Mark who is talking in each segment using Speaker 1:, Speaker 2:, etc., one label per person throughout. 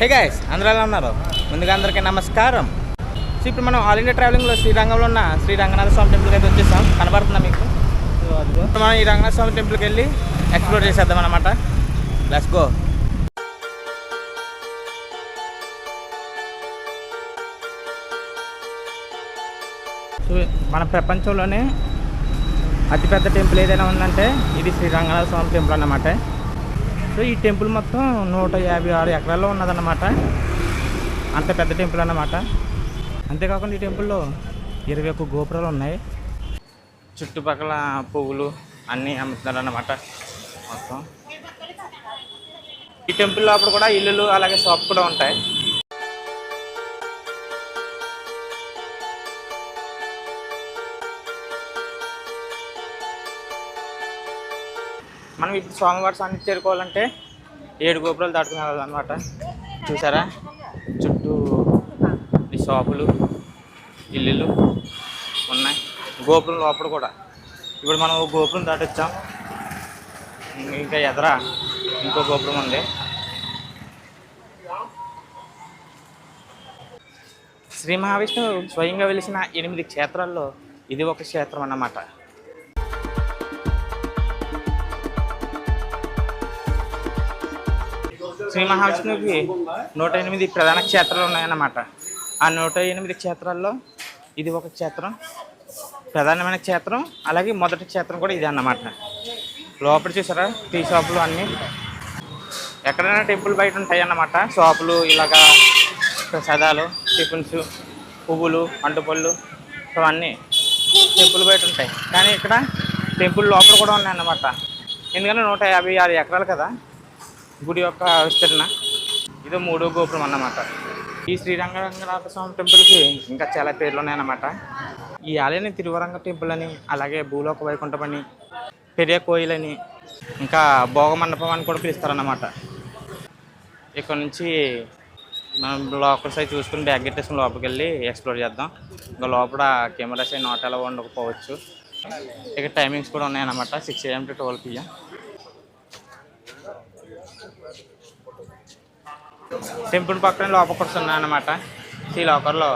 Speaker 1: Hey guys అందరూ ఎలా ఉన్నారు? ముందుగా అందరికీ నమస్కారం. సో ఇప్పుడు మనం ఆల్ ఇండియా ట్రావెలింగ్లో శ్రీరంగంలో ఉన్న శ్రీ రంగనాథ స్వామి టెంపుల్కి అయితే వచ్చేసాం. కనబడుతుందా మీకు? సో మనం ఈ రంగనాథ స్వామి టెంపుల్కి వెళ్ళి ఎక్స్ప్లోర్ చేసేద్దాం అనమాట లెట్స్ గో సో మన ప్రపంచంలోనే అతిపెద్ద టెంపుల్ ఏదైనా ఉందంటే ఇది శ్రీ రంగనాథ స్వామి టెంపుల్ అన్నమాట. సో ఈ టెంపుల్ మొత్తం నూట యాభై ఆరు ఎకరాల్లో ఉన్నదన్నమాట. అంత పెద్ద టెంపుల్ అన్నమాట. అంతేకాకుండా ఈ టెంపుల్లో ఇరవై ఒక్క గోపురాలు ఉన్నాయి. చుట్టుపక్కల పువ్వులు అన్నీ అమ్ముతున్నారు అన్నమాట మొత్తం. ఈ టెంపుల్ లోపల కూడా ఇల్లులు అలాగే షాప్ కూడా ఉంటాయి. మనం ఇప్పుడు స్వామివారి సన్నిధి చేరుకోవాలంటే ఏడు గోపురాలు దాటుకుని వెళ్ళాలన్నమాట. చూసారా? చుట్టూ ఈ షాపులు ఇల్లులు ఉన్నాయి. గోపురం లోపల కూడా. ఇప్పుడు మనం గోపురం దాటొచ్చాం. ఇంకా ఎదరా ఇంకో గోపురం ఉంది. శ్రీ మహావిష్ణువు స్వయంగా వెలిసిన ఎనిమిది క్షేత్రాల్లో ఇది ఒక క్షేత్రం అన్నమాట. శ్రీ మహావిష్ణువుకి నూట ఎనిమిది ప్రధాన క్షేత్రాలు ఉన్నాయన్నమాట. ఆ నూట ఎనిమిది క్షేత్రాల్లో ఇది ఒక క్షేత్రం ప్రధానమైన క్షేత్రం అలాగే మొదటి క్షేత్రం కూడా ఇదే అన్నమాట. లోపల చూసారా? టీ షాపులు అన్నీ. ఎక్కడైనా టెంపుల్ బయట ఉంటాయి అన్నమాట. షాపులు ఇలాగా ప్రసాదాలు టిఫిన్స్ పువ్వులు అంటుపళ్ళు అవన్నీ టెంపుల్ బయట ఉంటాయి. కానీ ఇక్కడ టెంపుల్ లోపల కూడా ఉన్నాయన్నమాట. ఎందుకంటే నూట యాభై ఆరు ఎకరాలు కదా. గుడి యొక్క విస్తరణ. ఇది మూడో గోపురం అన్నమాట. ఈ శ్రీరంగరంగనాథ స్వామి టెంపుల్కి ఇంకా చాలా పేర్లు ఉన్నాయన్నమాట. ఈ ఆలయాన్ని తిరువరంగ టెంపుల్ అని అలాగే భూలోక వైకుంఠం అని పెరియ కోయిల్ అని ఇంకా భోగ మండపం అని కూడా పిలుస్తారన్నమాట. ఇక్కడ నుంచి మనం లోపల సైడ్ చూసుకుని బ్యాగ్ పెట్టేసుకుని లోపలికి వెళ్ళి ఎక్స్ప్లోర్ చేద్దాం. ఇంకా లోపల కెమెరాస్ అయినా నాట్ ఎలా ఉండకపోవచ్చు. ఇక్కడ టైమింగ్స్ కూడా ఉన్నాయన్నమాట. Six AM to twelve PM. Temple పక్కన లోపల ఉన్నాయన్నమాట ఈ లోకర్లో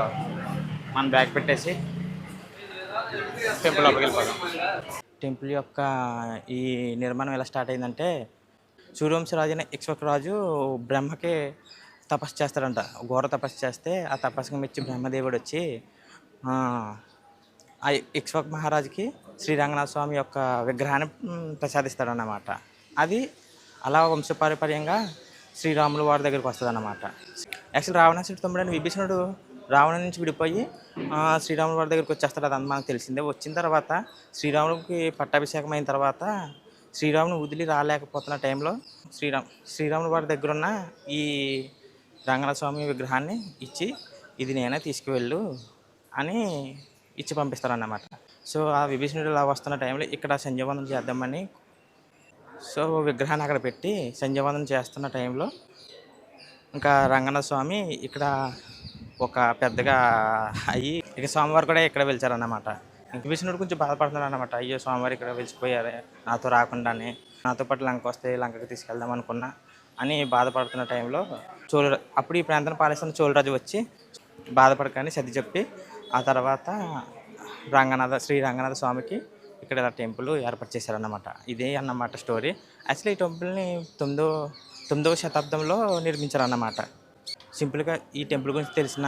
Speaker 1: మన బ్యాగ్ పెట్టేసి టెంపుల్ లోపలికి వెళ్ళిపోదాం. టెంపుల్ యొక్క ఈ నిర్మాణం ఎలా స్టార్ట్ అయిందంటే సూర్యవంశరాజు అనే ఇక్ష్వక రాజు బ్రహ్మకి తపస్సు చేస్తాడంట. ఘోర తపస్సు చేస్తే ఆ తపస్సుకి మెచ్చి బ్రహ్మదేవుడు వచ్చి ఆ, ఇక్ష్వక్ మహారాజుకి శ్రీరంగనాథ స్వామి యొక్క విగ్రహాన్ని ప్రసాదిస్తాడు ప్రసాదిస్తాడన్నమాట. అది అలా వంశపారంపర్యంగా శ్రీరాములు వారి దగ్గరికి వస్తుంది అన్నమాట యాక్చువల్ రావణాసుడు తమ్ముడని విభీషణుడు రావణ నుంచి విడిపోయి శ్రీరాములు శ్రీరాముల వారి దగ్గరికి వచ్చేస్తాడు అది మనకు తెలిసిందే. వచ్చిన తర్వాత శ్రీరాముడికి పట్టాభిషేకం అయిన తర్వాత శ్రీరాముని వదిలి రాలేకపోతున్న టైంలో శ్రీరామ్ శ్రీరాముల వారి దగ్గర ఉన్న ఈ రంగనాథ స్వామి విగ్రహాన్ని ఇచ్చి ఇది నేనే తీసుకువెళ్ళు అని ఇచ్చి పంపిస్తారన్నమాట. సో ఆ విభీషణుడు ఇలా వస్తున్న టైంలో ఇక్కడ సంజయవందనం చేద్దామని సో విగ్రహాన్ని అక్కడ పెట్టి సంజయవందనం చేస్తున్న టైంలో ఇంకా రంగనాథ స్వామి ఇక్కడ ఒక పెద్దగా అయ్యి ఇక స్వామివారు కూడా ఇక్కడ వెలిచారన్నమాట ఇంక విష్ణుడు కొంచెం బాధపడుతున్నాడు అనమాట అయ్యో స్వామివారు ఇక్కడ వెలిసిపోయారు నాతో రాకుండానే నాతో పాటు లంక వస్తే లంకకి తీసుకెళ్దాం అనుకున్నా అని బాధపడుతున్న టైంలో చోళ అప్పుడు ఈ ప్రాంతాన్ని పాలిస్తున్న చోళరాజు వచ్చి బాధపడకని సర్ది చెప్పి ఆ తర్వాత రంగనాథ శ్రీ రంగనాథ స్వామికి ఇక్కడ టెంపుల్ ఏర్పాటు చేశారన్నమాట. ఇదే అన్నమాట స్టోరీ. యాక్చువల్లీ ఈ టెంపుల్ని తొమ్మిదో తొమ్మిదవ శతాబ్దంలో నిర్మించారన్నమాట. సింపుల్గా ఈ టెంపుల్ గురించి తెలిసిన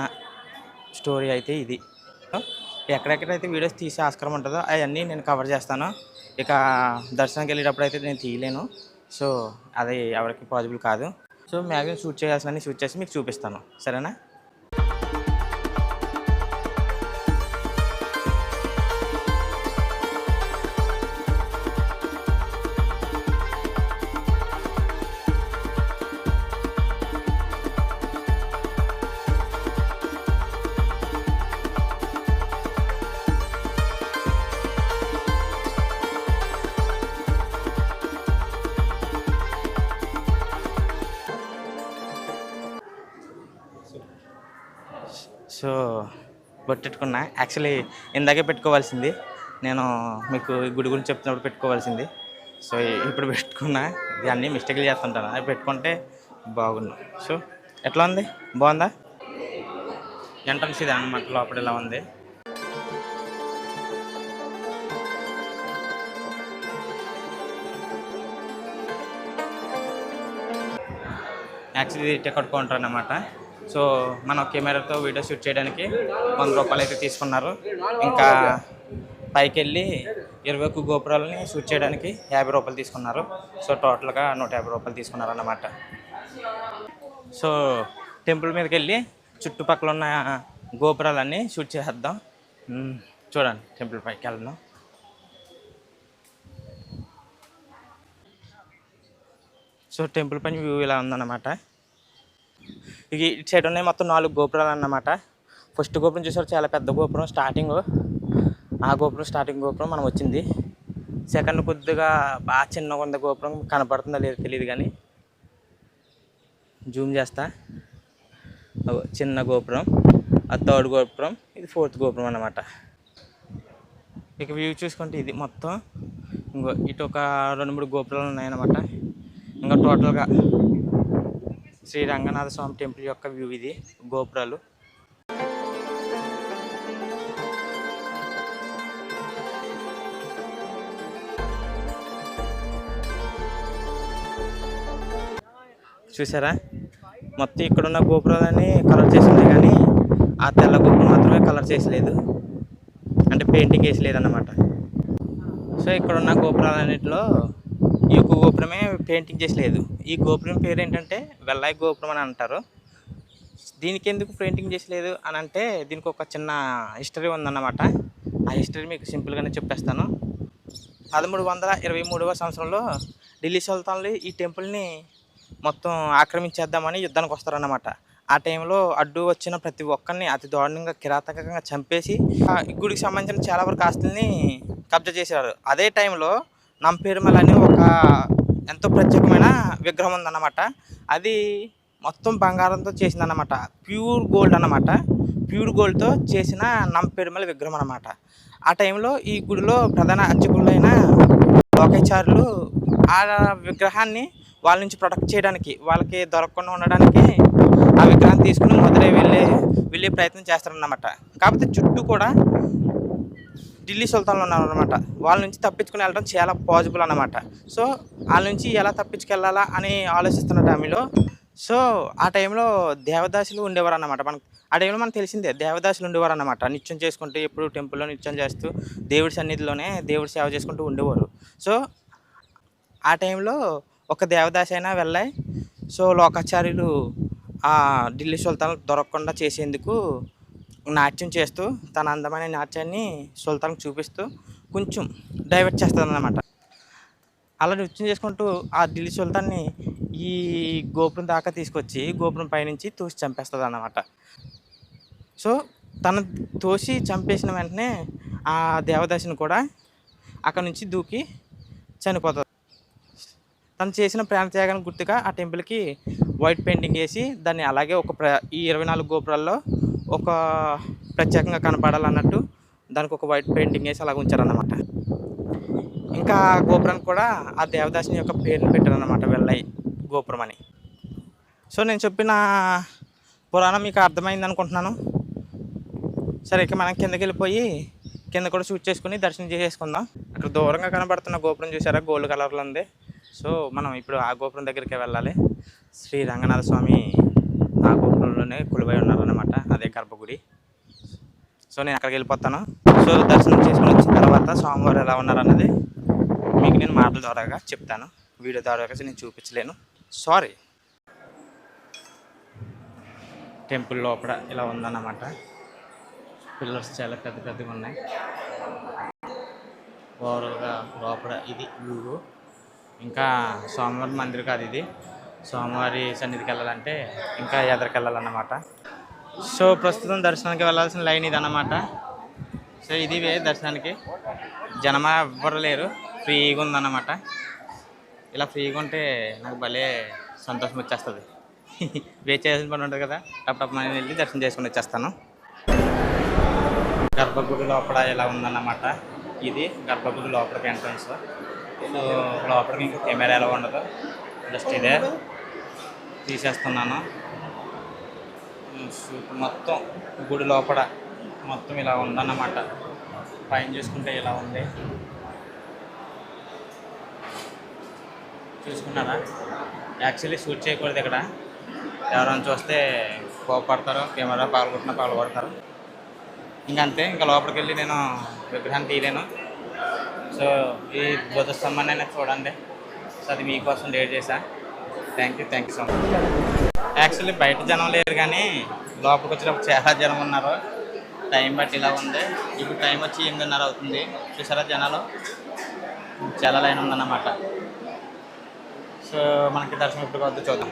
Speaker 1: స్టోరీ అయితే ఇది. ఎక్కడెక్కడైతే వీడియోస్ తీసే ఆస్కారం ఉంటుందో అవన్నీ నేను కవర్ చేస్తాను. ఇక దర్శనానికి వెళ్ళేటప్పుడు అయితే నేను తీయలేను. సో అది ఎవరికి పాసిబుల్ కాదు. సో మ్యాక్సిమం షూట్ చేయాల్సిన షూట్ చేసి మీకు చూపిస్తాను. సరేనా? పెట్టుకున్నా యాక్చువల్లీ ఇందాకే పెట్టుకోవాల్సింది. నేను మీకు ఈ గుడి గురించి చెప్తున్నప్పుడు పెట్టుకోవాల్సింది. సో ఇప్పుడు పెట్టుకున్నా. అన్నీ మిస్టేక్లు చేస్తుంటాను. అది పెట్టుకుంటే బాగుండు సో ఎట్లా ఉంది? బాగుందా? ఎంట్రన్స్ ఇది అన్నమాట. లోపల ఇలా ఉంది. యాక్చువల్లీ ఇది టికెట్ కౌంటర్ అనమాట సో మనం కెమెరాతో వీడియో షూట్ చేయడానికి వంద రూపాయలు అయితే తీసుకున్నారు. ఇంకా పైకి వెళ్ళి ఇరవై ఒక్క గోపురాలని షూట్ చేయడానికి యాభై రూపాయలు తీసుకున్నారు. సో టోటల్గా నూట యాభై రూపాయలు తీసుకున్నారు అన్నమాట సో టెంపుల్ మీదకి వెళ్ళి చుట్టుపక్కల ఉన్న గోపురాలన్నీ షూట్ చేసేద్దాం. చూడండి టెంపుల్ పైకి వెళ్దాం. సో టెంపుల్ పైన వ్యూ ఇలా ఉందన్నమాట. ఇది ఇటు సైడ్ ఉన్నాయి మొత్తం నాలుగు గోపురాలు అన్నమాట. ఫస్ట్ గోపురం చూసారు చాలా పెద్ద గోపురం స్టార్టింగ్ ఆ గోపురం స్టార్టింగ్ గోపురం మనం వచ్చింది. సెకండ్ కొద్దిగా బాగా చిన్నగా ఉంది గోపురం కనపడుతుందా లేదో తెలియదు కానీ. జూమ్ చేస్తా. చిన్న గోపురం. ఆ థర్డ్ గోపురం ఇది ఫోర్త్ గోపురం అన్నమాట. ఇక వ్యూ చూసుకుంటే ఇది మొత్తం. ఇంకో ఇటు ఒక రెండు మూడు గోపురాలు ఉన్నాయన్నమాట. ఇంకా టోటల్గా శ్రీ రంగనాథ స్వామి టెంపుల్ యొక్క వ్యూ ఇది గోపురాలు. చూసారా? మొత్తం ఇక్కడున్న గోపురాలన్నీ కలర్ చేసి కానీ ఆ తెల్ల గోపురం మాత్రమే కలర్ చేసలేదు అంటే పెయింటింగ్ వేసలేదు అన్నమాట సో ఇక్కడ ఉన్న గోపురాలన్నింటిలో ఈ యొక్క గోపురమే పెయింటింగ్ చేసలేదు. ఈ గోపురం పేరు ఏంటంటే వెల్లాయి గోపురం అని అంటారు. దీనికి ఎందుకు పెయింటింగ్ చేసలేదు అని అంటే దీనికి ఒక చిన్న హిస్టరీ ఉందన్నమాట. ఆ హిస్టరీ మీకు సింపుల్గానే చెప్పేస్తాను. పదమూడు వందల ఇరవై మూడవ సంవత్సరంలో ఢిల్లీ సుల్తాన్లు ఈ టెంపుల్ని మొత్తం ఆక్రమించేద్దామని యుద్ధానికి వస్తారన్నమాట. ఆ టైంలో అడ్డు వచ్చిన ప్రతి ఒక్కరిని అతి దారుణంగా కిరాతకంగా చంపేసి ఈ గుడికి సంబంధించిన చాలా వరకు ఆస్తుల్ని కబ్జా చేశారు అదే టైంలో నంపేరుమల అని ఒక ఎంతో ప్రత్యేకమైన విగ్రహం ఉందన్నమాట. అది మొత్తం బంగారంతో చేసిందన్నమాట. ప్యూర్ గోల్డ్ అన్నమాట. ప్యూర్ గోల్డ్తో చేసిన నంపేరుమల విగ్రహం అనమాట ఆ టైంలో ఈ గుడిలో ప్రధాన అర్చకులైన లోకాచార్యులు ఆ విగ్రహాన్ని వాళ్ళ నుంచి ప్రొటెక్ట్ చేయడానికి వాళ్ళకి దొరకకుండా ఉండడానికి ఆ విగ్రహాన్ని తీసుకుని మధురై వెళ్ళే వెళ్ళే ప్రయత్నం చేస్తారన్నమాట. కాకపోతే చుట్టూ కూడా ఢిల్లీ సుల్తాన్లు ఉన్నారు అనమాట వాళ్ళ నుంచి తప్పించుకుని వెళ్ళడం చాలా పాసిబుల్ అన్నమాట. సో వాళ్ళ నుంచి ఎలా తప్పించుకెళ్ళాలా అని ఆలోచిస్తున్న టైంలో సో ఆ టైంలో దేవదాసులు ఉండేవారు అన్నమాట మనకు ఆ టైంలో మనకు తెలిసిందే దేవదాసులు ఉండేవారు అనమాట నిత్యం చేసుకుంటూ ఎప్పుడు టెంపుల్లో నిత్యం చేస్తూ దేవుడి సన్నిధిలోనే దేవుడి సేవ చేసుకుంటూ ఉండేవారు. సో ఆ టైంలో ఒక దేవదాసి అయినా వెళ్ళాయి సో లోకాచార్యులు ఆ ఢిల్లీ సుల్తాన్ దొరకకుండా చేసేందుకు నాట్యం చేస్తూ తన అందమైన నాట్యాన్ని సుల్తాన్కి చూపిస్తూ కొంచెం డైవర్ట్ చేస్తుందన్నమాట అలా నృత్యం చేసుకుంటూ ఆ ఢిల్లీ సుల్తాన్ని ఈ గోపురం దాకా తీసుకొచ్చి గోపురం పైనుంచి తోసి చంపేస్తుంది అన్నమాట సో తన తోసి చంపేసిన వెంటనే ఆ దేవదాసిని కూడా అక్కడ నుంచి దూకి చనిపోతుంది తను చేసిన ప్రాణత్యాగానికి గుర్తుగా ఆ టెంపుల్కి వైట్ పెయింటింగ్ వేసి దాన్ని అలాగే ఒక ప్ర ఈ ఇరవై నాలుగు గోపురాల్లో ఒక ప్రత్యేకంగా కనపడాలన్నట్టు దానికి ఒక వైట్ పెయింటింగ్ వేసి అలా ఉంచారన్నమాట. ఇంకా గోపురానికి కూడా ఆ దేవదాసుని యొక్క పేరుని పెట్టారన్నమాట వెళ్ళాయి గోపురం అని. సో నేను చెప్పిన పురాణం మీకు అర్థమైంది అనుకుంటున్నాను. సరే ఇక మనం కిందకి వెళ్ళిపోయి కింద కూడా షూట్ చేసుకుని దర్శనం చేసేసుకుందాం. అక్కడ దూరంగా కనబడుతున్న గోపురం చూసారా? గోల్డ్ కలర్లో ఉంది. సో మనం ఇప్పుడు ఆ గోపురం దగ్గరికి వెళ్ళాలి. శ్రీ రంగనాథ స్వామి ఆ గోపురంలోనే కొలువై ఉన్నారనమాట అదే గర్భగుడి. సో నేను అక్కడికి వెళ్ళిపోతాను. సో దర్శనం చేసుకుని వచ్చిన తర్వాత స్వామివారు ఎలా ఉన్నారన్నది మీకు నేను మాటల ద్వారాగా చెప్తాను. వీడియో ద్వారాగా నేను చూపించలేను. సారీ టెంపుల్ లోపల ఇలా ఉందన్నమాట. పిల్లర్స్ చాలా పెద్ద పెద్దగా ఉన్నాయి. ఓవరాల్గా లోపల ఇది వ్యూ. ఇంకా స్వామివారి మందిర్ కాదు ఇది. స్వామివారి సన్నిధికి వెళ్ళాలంటే ఇంకా ఎదరికి వెళ్ళాలన్నమాట. సో ప్రస్తుతం దర్శనానికి వెళ్ళాల్సిన లైన్ ఇది అన్నమాట సో ఇది దర్శనానికి. జనమ ఎవ్వరు లేరు. ఫ్రీగా ఉందన్నమాట. ఇలా ఫ్రీగా ఉంటే నాకు భలే సంతోషం వచ్చేస్తుంది. వే చేయాల్సిన పని ఉంటుంది కదా. టప్ మనం వెళ్ళి దర్శనం చేసుకుని వచ్చేస్తాను. గర్భగుడి లోపల ఇలా ఉందన్నమాట. ఇది గర్భగుడి లోపలికి ఎంట్రన్స్ సో లోపలికి ఇంకా కెమెరా ఎలా ఉండదు జస్ట్ ఇదే. తీసేస్తున్నాను. మొత్తం గుడి లోపల మొత్తం ఇలా ఉందన్నమాట. పైన చూసుకుంటే ఇలా ఉంది. చూసుకున్నారా? యాక్చువల్లీ షూట్ చేయకూడదు ఇక్కడ. ఎవరైనా చూస్తే కోపడతారు కెమెరా పాల్గొట్టినా పాల్గొడతారు ఇంకంతే ఇంకా లోపలికి వెళ్ళి నేను విగ్రహాన్ని తీయలేను. సో ఈ ధ్వజస్తంభాన్ని అయినా చూడండి. సో అది మీకోసం లేట్ చేశా. Thank you thank you so much actually బయట జనం లేరు కానీ లోపలికి వచ్చినప్పుడు చాలా జనం ఉన్నారు. టైం బట్టి ఇలా ఉంది. ఇప్పుడు టైం వచ్చి ఎనిమిదిన్నర అవుతుంది. చూసారా జనాలు? చాలా లైన్ ఉందన్నమాట. సో మనకి దర్శనం ఇప్పుడు వద్ద చూద్దాం.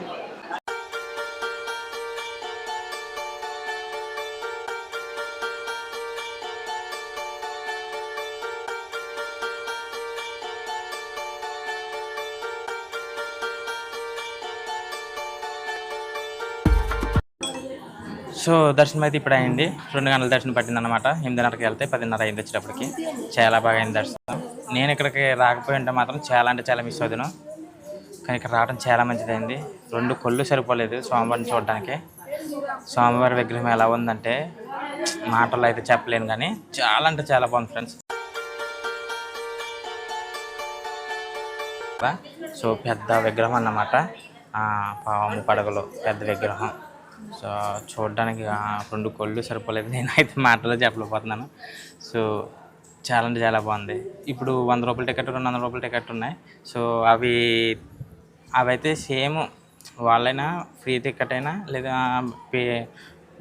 Speaker 1: సో దర్శనం అయితే ఇప్పుడు అయింది. రెండు గంటల దర్శనం పట్టింది అనమాట ఎనిమిదిన్నరకి వెళ్తే పదిన్నర అయింది వచ్చేటప్పటికి. చాలా బాగా అయింది దర్శనం. నేను ఇక్కడికి రాకపోయి ఉంటే మాత్రం చాలా అంటే చాలా మిస్ అవుతాను కానీ ఇక్కడ రావడం చాలా మంచిదైంది. రెండు కొళ్ళు సరిపోలేదు స్వామివారిని చూడడానికి స్వామివారి విగ్రహం ఎలా ఉందంటే మాటల్లో అయితే చెప్పలేను కానీ చాలా అంటే చాలా బాగుంది ఫ్రెండ్స్. సో పెద్ద విగ్రహం అన్నమాట. పాము పడగలు పెద్ద విగ్రహం. సో చూడడానికి రెండు కొళ్ళు సరిపోలేదు. నేనైతే మాటలో చెప్పలేకపోతున్నాను. సో చాలా అంటే చాలా బాగుంది. ఇప్పుడు వంద రూపాయల టికెట్ రెండు వందల రూపాయల టికెట్ ఉన్నాయి. సో అవి అవైతే సేమ్ వాళ్ళైనా ఫ్రీ టికెట్ అయినా లేదా పే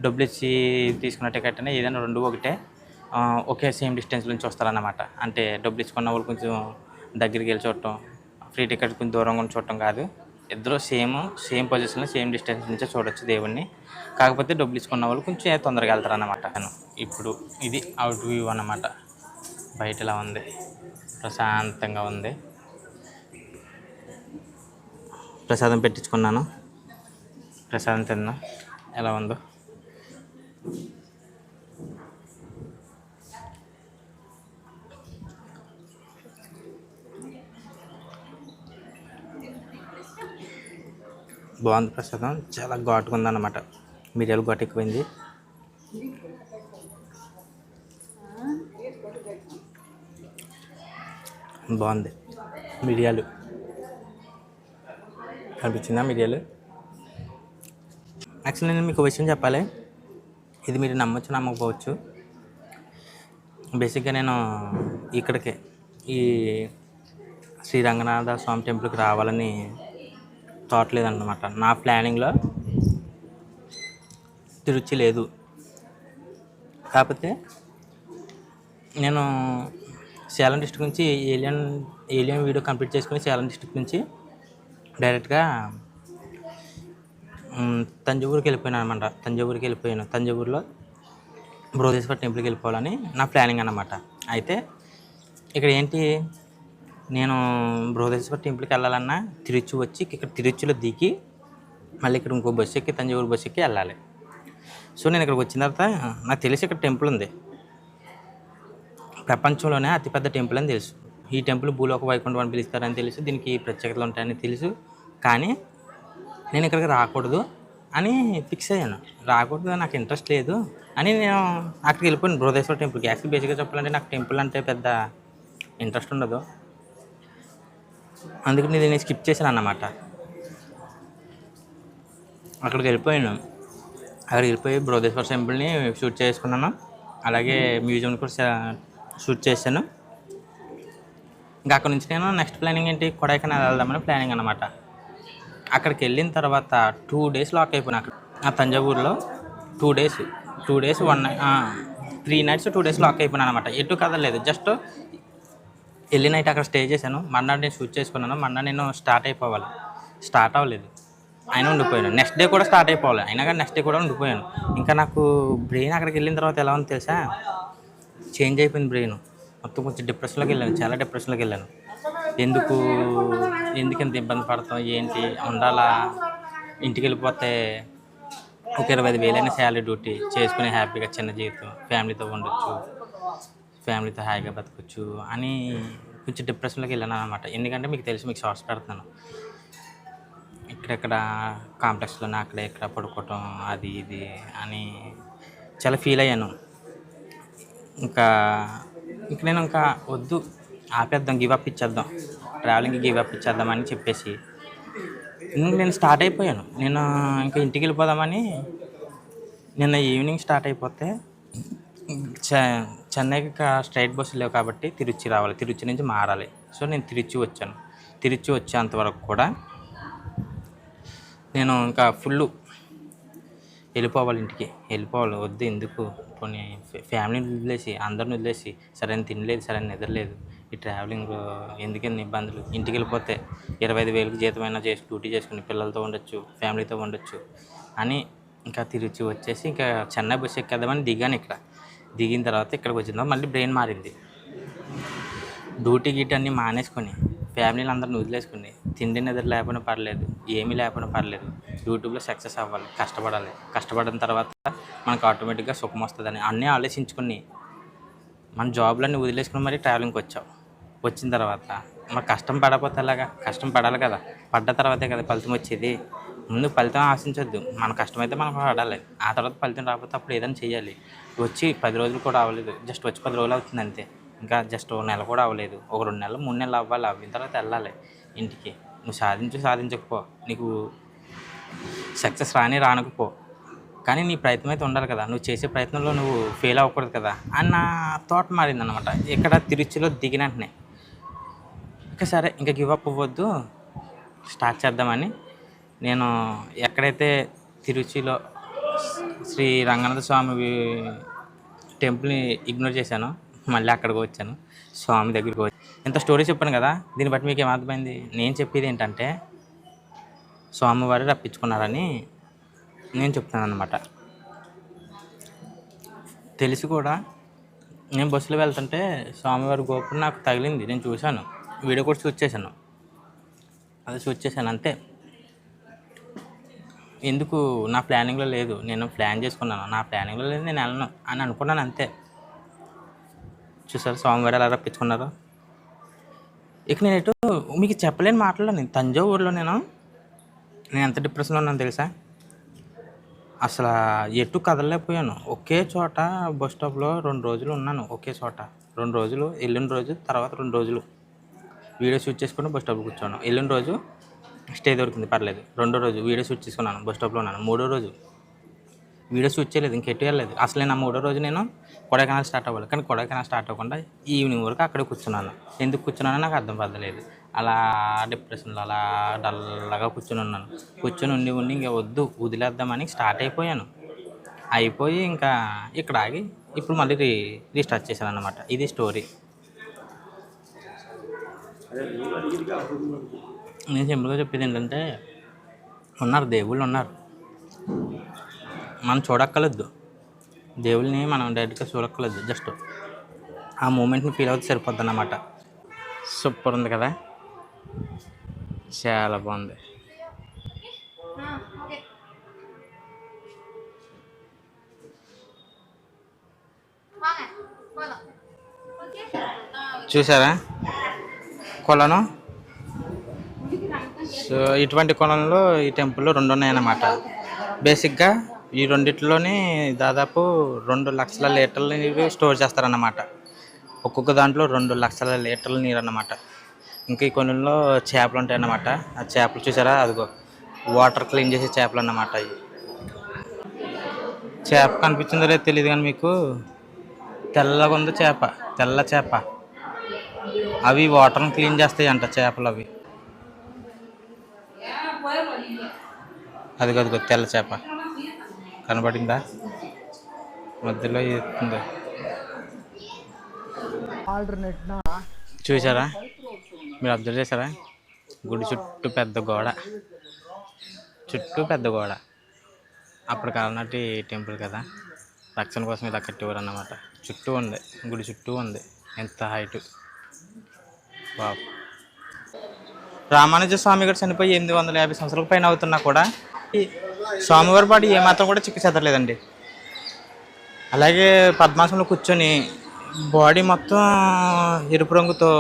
Speaker 1: డబ్బులు ఇచ్చి తీసుకున్న టికెట్ అయినా ఏదైనా రెండు ఒకటే ఒకే సేమ్ డిస్టెన్స్ నుంచి వస్తారన్నమాట. అంటే డబ్బులు ఇచ్చుకున్న వాళ్ళు కొంచెం దగ్గరికి వెళ్ళి చూడటం ఫ్రీ టికెట్ కొంచెం దూరంగా ఉండి చూడటం కాదు. ఇద్దరు సేమ్ సేమ్ పొజిషన్లో సేమ్ డిస్టెన్స్ నుంచే చూడొచ్చు దేవుణ్ణి. కాకపోతే డబ్బులు ఇచ్చుకున్న వాళ్ళు కొంచెం తొందరగా వెళ్తారు నేను ఇప్పుడు ఇది అవుట్ వ్యూ అన్నమాట. బయట ఇలా ఉంది. ప్రశాంతంగా ఉంది. ప్రసాదం పెట్టించుకున్నాను. ప్రసాదం తిన్నా ఎలా ఉందో? బాగుంది ప్రసాదం చాలా ఘాటుగా ఉందన్నమాట. మిరియాలు ఘాటు ఎక్కువైంది. బాగుంది. మిరియాలు. అనిపించిందా మిరియాలు? యాక్చువల్లీ నేను మీకు ఒక విషయం చెప్పాలి. ఇది మీరు నమ్మొచ్చు నమ్మకపోవచ్చు. బేసిక్గా నేను ఇక్కడికి ఈ శ్రీ రంగనాథ స్వామి టెంపుల్కి రావాలని థాట్ లేదన్నమాట నా ప్లానింగ్లో తిరుచి లేదు. కాకపోతే నేను సేలం డిస్ట్రిక్ట్ నుంచి ఏలియన్ ఏలియన్ వీడియో కంప్లీట్ చేసుకుని సేలం డిస్ట్రిక్ట్ నుంచి డైరెక్ట్గా తంజావూరుకి వెళ్ళిపోయాను అనమాట తంజావూరుకి వెళ్ళిపోయాను. తంజావూరులో బృహదేశ్వర టెంపుల్కి వెళ్ళిపోవాలని నా ప్లానింగ్ అనమాట అయితే ఇక్కడ ఏంటి నేను బృహదేశ్వర టెంపుల్కి వెళ్ళాలన్నా తిరుచి వచ్చి ఇక్కడ తిరుచిలో దిగి మళ్ళీ ఇక్కడ ఇంకో బస్సు ఎక్కి తంజావూరు బస్సు ఎక్కి వెళ్ళాలి. సో నేను ఇక్కడికి వచ్చిన తర్వాత నాకు తెలిసి ఇక్కడ టెంపుల్ ఉంది. ప్రపంచంలోనే అతిపెద్ద టెంపుల్ అని తెలుసు. ఈ టెంపుల్ భూలోక వైకుంఠం అని పిలుస్తారని తెలుసు దీనికి ప్రత్యేకతలు ఉంటాయని తెలుసు. కానీ నేను ఇక్కడికి రాకూడదు అని ఫిక్స్ అయ్యాను. రాకూడదు నాకు ఇంట్రెస్ట్ లేదు అని నేను అక్కడికి వెళ్ళిపోయాను. బృహదేశ్వర టెంపుల్కి యాక్చువల్ బేసిక్గా చెప్పాలంటే నాకు టెంపుల్ అంటే పెద్ద ఇంట్రెస్ట్ ఉండదు. అందుకని నేను స్కిప్ చేశాను అన్నమాట అక్కడికి వెళ్ళిపోయాను. అక్కడికి వెళ్ళిపోయి బృహదేశ్వర టెంపుల్ని షూట్ చేసుకున్నాను. అలాగే మ్యూజియం కూడా షూట్ చేశాను. ఇంకా అక్కడ నుంచి నేను నెక్స్ట్ ప్లానింగ్ ఏంటి? కొడైకెనాల్ వెళ్దామని ప్లానింగ్ అనమాట అక్కడికి వెళ్ళిన తర్వాత టూ డేస్ లాక్ అయిపోయినా అక్కడ. ఆ తంజావూరులో two days two days one three nights two days lock అయిపోయినా అనమాట ఎటు కదలేదు జస్ట్ వెళ్ళి నైట్ అక్కడ స్టే చేశాను. మర్నాడు నేను షూట్ చేసుకున్నాను. మర్నాడు నేను స్టార్ట్ అయిపోవాలి. స్టార్ట్ అవ్వలేదు. అయినా ఉండిపోయాను. నెక్స్ట్ డే కూడా స్టార్ట్ అయిపోవాలి. అయినా కానీ నెక్స్ట్ డే కూడా ఉండిపోయాను. ఇంకా నాకు బ్రెయిన్ అక్కడికి వెళ్ళిన తర్వాత ఎలా ఉంది తెలుసా? చేంజ్ అయిపోయింది బ్రెయిన్. మొత్తం కొంచెం డిప్రెషన్లోకి వెళ్ళాను. చాలా డిప్రెషన్లోకి వెళ్ళాను. ఎందుకు? ఎందుకు ఇంత ఇబ్బంది పడతాం? ఏంటి? ఉండాలా? ఇంటికి వెళ్ళిపోతే ఒక ఇరవై ఐదు వేలైన శాలరీ డ్యూటీ చేసుకుని హ్యాపీగా చిన్న జీవితం ఫ్యామిలీతో ఉండొచ్చు. ఫ్యామిలీతో హాయిగా బతకొచ్చు అని కొంచెం డిప్రెషన్లోకి వెళ్ళాను అనమాట ఎందుకంటే మీకు తెలిసి మీకు షార్ట్స్ పెడుతున్నాను. ఇక్కడెక్కడ కాంప్లెక్స్లోనే అక్కడ ఇక్కడ పడుకోవటం అది ఇది అని చాలా ఫీల్ అయ్యాను. ఇంకా ఇంకా నేను ఇంకా వద్దు ఆపేద్దాం గివ్ అప్ ఇచ్చేద్దాం ట్రావెలింగ్కి గివ్ అప్ ఇచ్చేద్దామని చెప్పేసి ఇంక నేను స్టార్ట్ అయిపోయాను. నేను ఇంకా ఇంటికి వెళ్ళిపోదామని నిన్న ఈవినింగ్ స్టార్ట్ అయిపోతే చెన్నైకి కా- స్ట్రైట్ బస్సు లేవు కాబట్టి తిరుచి రావాలి. తిరుచి నుంచి మారాలి. సో నేను తిరుచి వచ్చాను. తిరుచి వచ్చేంత వరకు కూడా నేను ఇంకా ఫుల్ వెళ్ళిపోవాలి ఇంటికి. వెళ్ళిపోవాలి. వద్దు ఎందుకు? కొన్ని ఫ్యామిలీని వదిలేసి అందరిని వదిలేసి సరైన తినలేదు సరైన నిద్రలేదు ఈ ట్రావెలింగ్ ఎందుకని ఇబ్బందులు? ఇంటికి వెళ్ళిపోతే ఇరవై ఐదు వేలకు జీతమైనా చేసి డ్యూటీ చేసుకుని పిల్లలతో ఉండొచ్చు ఫ్యామిలీతో ఉండొచ్చు అని ఇంకా తిరిగి వచ్చేసి ఇంకా చెన్నై బస్సు ఎక్కేద్దామని దిగాను ఇక్కడ. దిగిన తర్వాత ఇక్కడికి వచ్చిందా. మళ్ళీ బ్రెయిన్ మారింది. డ్యూటీ గిట్ అన్నీ మానేసుకొని ఫ్యామిలీని అందరిని వదిలేసుకుని తిండి నిద్ర లేకపోయినా పర్లేదు ఏమీ లేకపోయినా పర్లేదు యూట్యూబ్లో సక్సెస్ అవ్వాలి కష్టపడాలి. కష్టపడిన తర్వాత మనకు ఆటోమేటిక్గా సుఖం వస్తుందని అన్నీ ఆలోచించుకుని మన జాబ్లన్నీ వదిలేసుకుని మరి ట్రావెలింగ్కి వచ్చావు వచ్చిన తర్వాత మరి కష్టం పడకపోతే ఎలాగా? కష్టం పడాలి కదా. పడ్డ తర్వాతే కదా ఫలితం వచ్చేది. ముందు ఫలితం ఆశించొద్దు. మన కష్టమైతే మనం పడాలి. ఆ తర్వాత ఫలితం రాకపోతే అప్పుడు ఏదైనా చేయాలి వచ్చి పది రోజులు కూడా అవ్వలేదు. జస్ట్ వచ్చి పది రోజులు అవుతుంది అంతే. ఇంకా జస్ట్ ఒక నెల కూడా అవ్వలేదు. ఒక రెండు నెలలు మూడు నెలలు అవ్వాలి. అవ్విన తర్వాత వెళ్ళాలి ఇంటికి. నువ్వు సాధించు సాధించకపో. నీకు సక్సెస్ రాని రానకపో. కానీ నీ ప్రయత్నం అయితే ఉండాలి కదా. నువ్వు చేసే ప్రయత్నంలో నువ్వు ఫెయిల్ అవ్వకూడదు కదా. అని నా థాట్ మారింది అనమాట ఇక్కడ తిరుచిలో దిగిన వెంటనే. ఇంకా సరే ఇంకా గివ్ అప్ అవ్వద్దు. స్టార్ట్ చేద్దామని నేను ఎక్కడైతే తిరుచిలో శ్రీ రంగనాథ స్వామి టెంపుల్ని ఇగ్నోర్ చేశాను మళ్ళీ అక్కడికి వచ్చాను స్వామి దగ్గరికి వచ్చి. ఇంత స్టోరీ చెప్పాను కదా దీన్ని బట్టి మీకు ఏమర్థమైంది? నేను చెప్పేది ఏంటంటే స్వామివారు రప్పించుకున్నారని నేను చెప్తున్నాను అనమాట తెలిసి కూడా నేను బస్సులో వెళ్తుంటే స్వామివారి గోపురం నాకు తగిలింది నేను చూశాను. వీడియో కూడా షూట్ చేశాను. అది షూట్ చేశాను అంతే. ఎందుకు నా ప్లానింగ్లో లేదు? నేను ప్లాన్ చేసుకున్నాను. నా ప్లానింగ్లో లేదు నేను వెళ్ళను అని అనుకున్నాను అంతే. చూసారు స్వామివారు ఎలా రప్పించుకున్నారు? ఇక నేను ఎటు మీకు చెప్పలేని మాటల్లో నేను తంజావూరులో నేను? నేను ఎంత డిప్రెషన్లో ఉన్నాను తెలుసా? అసలు ఎటు కదలలేకపోయాను. ఒకే చోట బస్ స్టాప్లో రెండు రోజులు ఉన్నాను ఒకే చోట. రెండు రోజులు వెళ్ళిన రోజు తర్వాత రెండు రోజులు. వీడియో షూట్ చేసుకుని బస్ స్టాప్లో కూర్చోను. వెళ్ళిన రోజు స్టే దొరికింది పర్లేదు. రెండో రోజు వీడియో షూట్ చేసుకున్నాను బస్ స్టాప్లో ఉన్నాను. మూడో రోజు వీడియో షూట్ చేయలేదు ఇంకెట్టు వెళ్ళలేదు. అసలు నా మూడో రోజు నేను కొడైకెనాల్ స్టార్ట్ అవ్వాలి. కానీ కొడైకెనాల్ స్టార్ట్ అవ్వకుండా ఈవినింగ్ వరకు అక్కడే కూర్చున్నాను. ఎందుకు కూర్చున్నానో నాకు అర్థం పడలేదు అలా డిప్రెషన్లో అలా డల్గా కూర్చొని ఉన్నాను. కూర్చొని ఉండి ఉండి ఇంకా వద్దు వదిలేద్దామని స్టార్ట్ అయిపోయాను. అయిపోయి ఇంకా ఇక్కడ ఆగి ఇప్పుడు మళ్ళీ రీ రీస్టార్ట్ చేశాను అనమాట ఇది స్టోరీ. నేను సింపుల్గా చెప్పేది ఏంటంటే ఉన్నారు దేవుళ్ళు ఉన్నారు. మనం చూడక్కర్లేదు. దేవుళ్ళని మనం డైరెక్ట్గా చూడక్కర్లేదు జస్ట్ ఆ మూమెంట్ని ఫీల్ అవుతే సరిపోద్ది అన్నమాట సూపర్ ఉంది కదా? చాలా బాగుంది. చూసారా? కొలను? సో ఇటువంటి కోణంలో ఈ టెంపుల్ రెండు ఉన్నాయన్నమాట బేసిక్గా ఈ రెండిట్లోనే దాదాపు రెండు లక్షల లీటర్ల నీరు స్టోర్ చేస్తారన్నమాట. ఒక్కొక్క దాంట్లో రెండు లక్షల లీటర్ల నీరు అన్నమాట ఇంకా ఈ కొలంలో చేపలు ఉంటాయన్నమాట. ఆ చేపలు చూసారా? అదిగో వాటర్ క్లీన్ చేసే చేపలు అన్నమాట అవి. చేప కనిపించిందో లేదో తెలియదు కానీ మీకు తెల్లగా ఉంది చేప తెల్ల చేప. అవి వాటర్ని క్లీన్ చేస్తాయి అంట చేపలు అవి అదిగో అదిగో తెల్ల చేప. కనబడిందా? మధ్యలో ఎత్తుంది. చూసారా? మీరు అబ్జర్వ్ చేశారా? గుడి చుట్టూ పెద్ద గోడ. చుట్టూ పెద్ద గోడ. అప్పుడు కాలనాటి టెంపుల్ కదా. రక్షణ కోసం ఇలా కట్టేవారు అన్నమాట. చుట్టూ ఉంది. గుడి చుట్టూ ఉంది. ఎంత హైట్. బాబు రామానుజ స్వామి గారు చనిపోయి ఎనిమిది వందల యాభై సంవత్సరాల పైన అవుతున్నా కూడా స్వామివారి పాటు ఏమాత్రం కూడా చిక్కు చెదరలేదండి అలాగే పద్మాసనంలో కూర్చొని బాడీ మొత్తం ఎరుపు రంగుతో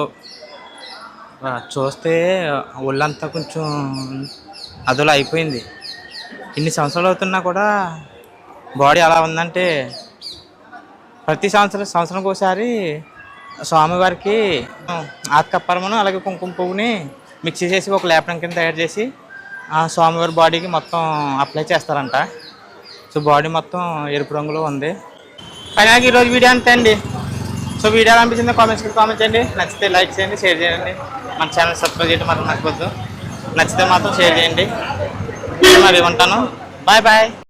Speaker 1: చూస్తే ఒళ్ళంతా కొంచెం అదోలా అయిపోయింది. ఇన్ని సంవత్సరాలు అవుతున్నా కూడా బాడీ అలా ఉందంటే ప్రతి సంవత్సరం సంవత్సరంకి ఒకసారి స్వామివారికి ఆత్కప్పరమును అలాగే కుంకుమ పువ్వుని మిక్సీ చేసి ఒక లేపనం కింద తయారు చేసి ఆ స్వామివారి బాడీకి మొత్తం అప్లై చేస్తారంట. సో బాడీ మొత్తం ఎరుపు రంగులో ఉంది. ఫైనల్గా ఈరోజు వీడియో అంతే అండి. సో వీడియో అనిపించింది కామెంట్స్ కామెంట్ చేయండి. నచ్చితే లైక్ చేయండి షేర్ చేయండి. మన ఛానల్ సబ్స్క్రైబ్ చేయడం మాత్రం మర్చిపోద్దు. నచ్చితే మాత్రం షేర్ చేయండి. మరి ఉంటాను. Bye bye